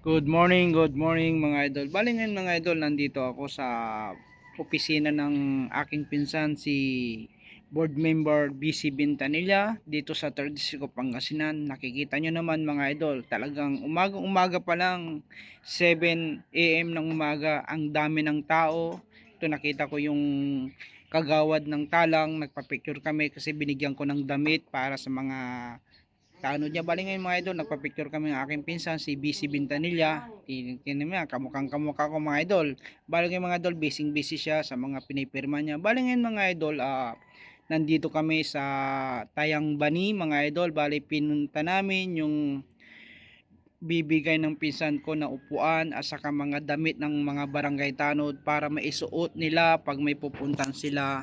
Good morning, good morning mga idol. Bali ngayon mga idol, nandito ako sa opisina ng aking pinsan si board member BC Bintanilla dito sa 3rd District Pangasinan. Nakikita nyo naman mga idol, talagang umagang umaga pa lang 7 AM ng umaga, ang dami ng tao. Ito nakita ko yung kagawad ng talang, nagpa-picture kami kasi binigyan ko ng damit para sa mga Kaano niya bali ngayon mga idol, nagpa-picture kami ng aking pinsan si BC Bintanilla. Tingnan mo yan, kamukhang kamukha ko mga idol. Bali ngayon mga idol, busy busy siya sa mga pinipirma niya. Bali ngayon mga idol, ah, nandito kami sa Tayang Bani mga idol. Bali pinunta namin yung bibigay ng pinsan ko na upuan at saka mga damit ng mga barangay tanod para maisuot nila pag may pupuntan sila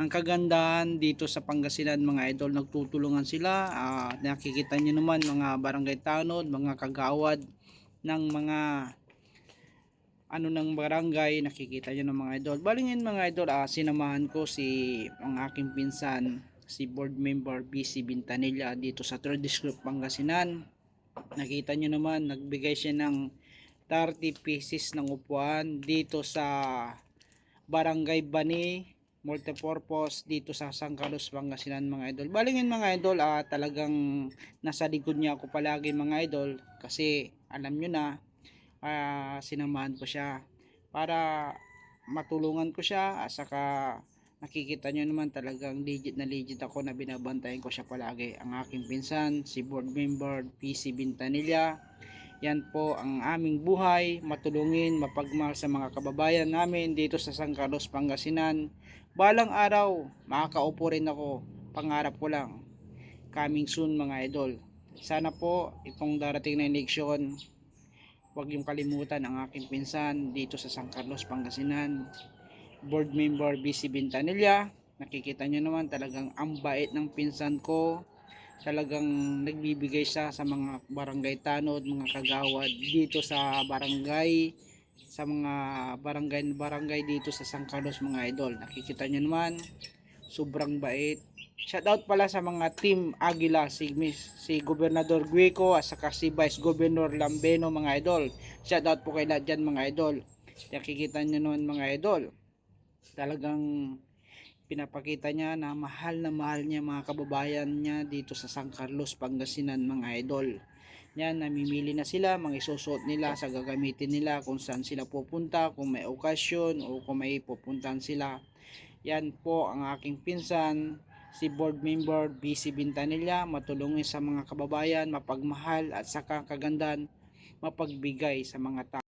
ang kagandahan dito sa Pangasinan mga idol nagtutulungan sila. Ah, nakikita nyo naman mga barangay tanod mga kagawad ng mga ano ng barangay nakikita nyo ng mga idol. Balingin mga idol ah, sinamahan ko si ang aking pinsan si board member BC Bintanilla dito sa 3rd District Pangasinan. Nakita nyo naman nagbigay siya ng 30 pieces ng upuan dito sa Barangay Bani multipurpose dito sa San Carlos Pangasinan mga idol. Balingin mga idol, ah, talagang nasa likod niya ako palagi mga idol kasi alam nyo na ah, sinamahan ko siya para matulungan ko siya at saka nakikita nyo naman talagang legit na legit ako na binabantayan ko siya palagi ang aking pinsan, si board member PC Bintanilla yan po ang aming buhay, matulungin, mapagmahal sa mga kababayan namin dito sa San Carlos, Pangasinan. Balang araw, makakaupo rin ako. Pangarap ko lang. Coming soon mga idol. Sana po itong darating na eleksyon, huwag yung kalimutan ang aking pinsan dito sa San Carlos, Pangasinan. Board member BC Bintanilla. Nakikita nyo naman talagang ang bait ng pinsan ko talagang nagbibigay siya sa mga barangay tanod, mga kagawad dito sa barangay sa mga barangay barangay dito sa San Carlos mga idol. Nakikita nyo naman sobrang bait. Shout out pala sa mga team Agila si si Gobernador Guico at saka si Vice Governor Lambeno mga idol. Shout out po kay lahat dyan mga idol. Nakikita nyo naman mga idol. Talagang pinapakita niya na mahal na mahal niya mga kababayan niya dito sa San Carlos, Pangasinan mga idol. Yan, namimili na sila, mga isusuot nila sa gagamitin nila kung saan sila pupunta, kung may okasyon o kung may pupuntan sila. Yan po ang aking pinsan, si board member BC Bintanilla, matulungin sa mga kababayan, mapagmahal at saka kagandahan, mapagbigay sa mga tao.